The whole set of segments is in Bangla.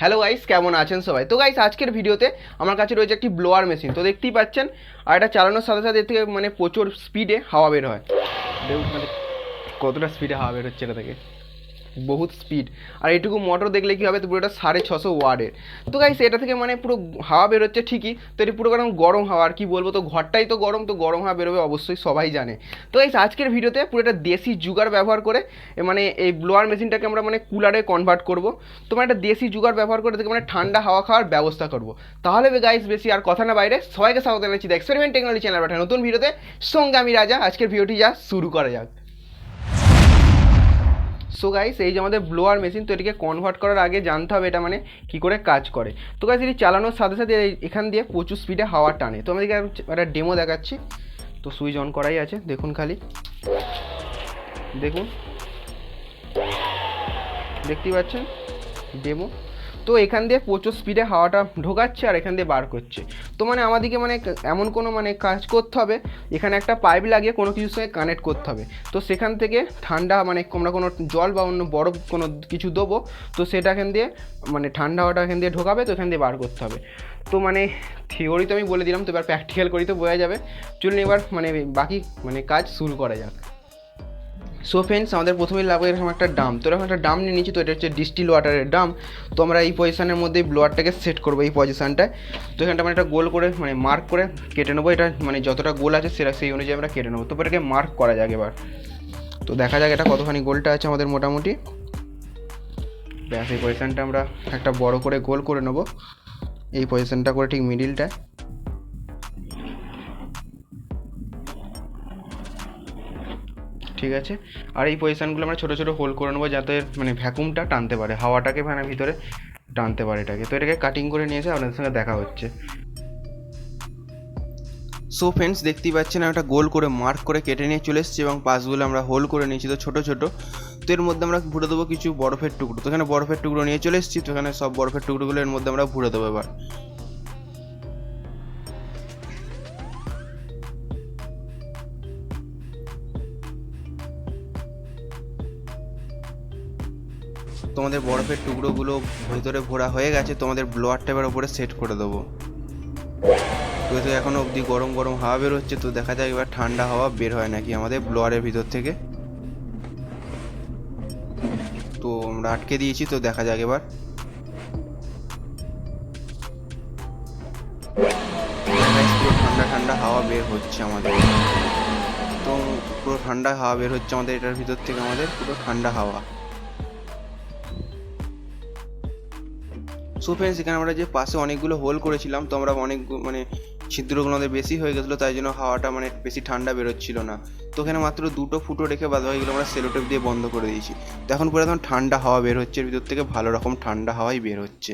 হ্যালো গাইস কেমন আছেন সবাই? তো গাইস আজকের ভিডিওতে আমার কাছে রয়েছে একটি ব্লোয়ার মেশিন তো দেখতেই পাচ্ছেন, আর এটা চালানোর সাথে সাথে এর থেকে মানে প্রচুর স্পিডে হাওয়া বের হয়। মানে কতটা স্পিডে হাওয়া বের হচ্ছে এটা থেকে? বহুত স্পিড আর এইটুকু মোটর দেখলে কি হবে? তো পুরোটা সাড়ে ছশো ওয়ার্ডের তো গাইস এটা থেকে মানে পুরো হাওয়া বেরোচ্ছে ঠিকই, তো এটি পুরো কারণ গরম হাওয়া। আর কি বলব, তো ঘরটাই তো গরম তো গরম হাওয়া বেরোবে অবশ্যই সবাই জানে। তো গাইস আজকের ভিডিওতে পুরো একটা দেশি জুগার ব্যবহার করে মানে এই ব্লোয়ার মেশিনটাকে আমরা মানে কুলারে কনভার্ট করব। তো মানে একটা দেশি জুগার ব্যবহার করে থেকে মানে ঠান্ডা হাওয়া খাওয়ার ব্যবস্থা করব। তাহলে গাইস বেশি আর কথা না বাইরে, সবাইকে স্বাগত জানাচ্ছি এক্সপেরিমেন্ট টেকনোলজি চ্যানেল পাঠা নতুন ভিডিওতে সঙ্গে আমি রাজা। আজকের ভিডিওটি যা, শুরু করা যাক। সো গাইস এই যে আমাদের ব্লোয়ার মেশিন তো এটিকে কনভার্ট করার আগে জানতে হবে এটা মানে কী করে কাজ করে। তো গাইস এটি চালানোর সাথে সাথে এখান দিয়ে প্রচুর স্পিডে হাওয়া টানে। তো আমাদেরকে একটা ডেমো দেখাচ্ছি। তো সুইচ অন করাই আছে, দেখুন খালি। দেখুন। দেখতেই পাচ্ছেন? ডেমো তো এখান দিয়ে প্রচুর স্পিডে হাওয়াটা ঢোকাচ্ছে আর এখান দিয়ে বার করছে। তো মানে আমাদেরকে মানে এমন কোনো মানে কাজ করতে হবে, এখানে একটা পাইপ লাগিয়ে কোনো কিছুর সঙ্গে কানেক্ট করতে হবে। তো সেখান থেকে ঠান্ডা মানে আমরা কোনো জল বা অন্য বরফ কোনো কিছু দেবো, তো সেটা এখান দিয়ে মানে ঠান্ডা হাওয়াটা এখান দিয়ে ঢোকাবে, তো এখান দিয়ে বার করতে হবে। তো মানে থিওরি তো আমি বলে দিলাম, তো এবার প্র্যাকটিক্যাল করি তো বোঝা যাবে। চলুন এবার মানে বাকি মানে কাজ শুরু করা যাক। সো ফ্রেন্ডস আমাদের প্রথমেই লাগবে এরকম একটা ডাম তো এরকম একটা ডাম নিয়ে নিচ্ছি তো এটা হচ্ছে ডিস্টিল ওয়াটারের ডাম তো আমরা এই পজিশনের মধ্যে ব্লোয়ারটাকে সেট করব এই পজিশনটায় তো এখানটা মানে একটা গোল করে মানে মার্ক করে কেটে নেব। এটা মানে যতটা গোল আছে সেটা সেই অনুযায়ী আমরা কেটে নেব। তো এটাকে মার্ক করা যাক এবার। তো দেখা যাক এটা কতখানি গোলটা আছে আমাদের মোটামুটি। ব্যাস, এই পজিশনটা আমরা একটা বড় করে গোল করে নেব। এই পজিশনটা করে ঠিক মিডিলটা ঠিক আছে? আর এই পজিশানগুলো আমরা ছোটো ছোটো হোল করে নেব যাতে মানে ভ্যাকুমটা টানতে পারে, হাওয়াটাকে মানে ভিতরে টানতে পারে এটাকে। তো এটাকে কাটিং করে নিয়ে এসে আপনাদের সঙ্গে দেখা হচ্ছে। সো ফ্রেন্ডস দেখতেই পাচ্ছেন একটা গোল করে মার্ক করে কেটে নিয়ে চলে এসেছি এবং পাশগুলো আমরা হোল করে নিয়েছি তো ছোটো ছোটো। তো এর মধ্যে আমরা ভরে দেবো কিছু বরফের টুকরো। তো এখানে বরফের টুকরো নিয়ে চলে এসেছি, তো এখানে সব বরফের টুকরোগুলো এর মধ্যে আমরা ভরে দেবো এবার। তোমাদের বরফের টুকরোগুলো ভেতরে ভরা হয়ে গেছে, তোমাদের ব্লোয়ার ট্যাপের ওপরে সেট করে দেবো। তো এখনও অবধি গরম গরম হাওয়া বের হচ্ছে তো দেখা যাক এবার ঠান্ডা হাওয়া বের হয় নাকি আমাদের ব্লোয়ারের ভিতর থেকে। তো আমরা আটকে দিয়েছি, তো দেখা যাক এবার। ঠান্ডা ঠান্ডা হাওয়া বের হচ্ছে আমাদের। তো পুরো ঠান্ডা হাওয়া বের হচ্ছে আমাদের, এটার ভিতর থেকে আমাদের পুরো ঠান্ডা হাওয়া। সো ফ্রেন্ডস এখানে আমরা যে পাশে অনেকগুলো হোল করেছিলাম, তো আমরা অনেক মানে ছিদ্রগুলো আমাদের বেশি হয়ে গেছিল, তাই জন্য হাওয়াটা মানে বেশি ঠান্ডা বেরোচ্ছিল না। তো এখানে মাত্র দুটো ফুটো রেখে বাদ বাকিগুলো আমরা সেলোটেপ দিয়ে বন্ধ করে দিয়েছি। তো এখন পুরো একদম ঠান্ডা হাওয়া বের হচ্ছে ভিতর থেকে ভালো রকম ঠান্ডা হাওয়াই বের হচ্ছে।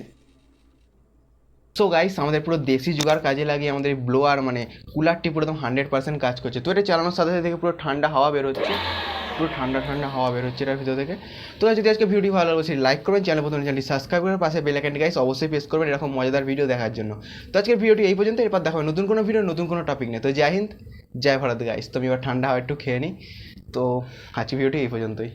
সো গাইস আমাদের পুরো দেশি জুগার কাজে লাগিয়ে আমাদের ব্লোয়ার মানে কুলারটি পুরো একদম হান্ড্রেড পার্সেন্ট কাজ করছে। তো এটা চালানোর সাথে সাথে থেকে পুরো ঠান্ডা হাওয়া বের হচ্ছে। পুরো ঠান্ডা ঠান্ডা হাওয়া বেরোচ্ছে এটার ভিতর থেকে। তো যদি আজকে ভিডিওটি ভালো লাগে সেটি লাইক করবেন চ্যানেল প্রথমে চ্যানেলটি সাবস্ক্রাইব করে পাশে বেল আইকনটি গাইস অবশ্যই প্রেস করবেন, এরকম মজাদার ভিডিও দেখার জন্য। তো আজকের ভিডিওটি এই পর্যন্ত, এরপর দেখা হবে নতুন কোনো ভিডিও নতুন কোনো টপিক নিয়ে। তো জয় হিন্দ, জয় ভারত গাইস তো আমি এবার ঠান্ডা হাওয়া একটু খেয়ে নিই। তো আজকে ভিডিওটি এই পর্যন্তই।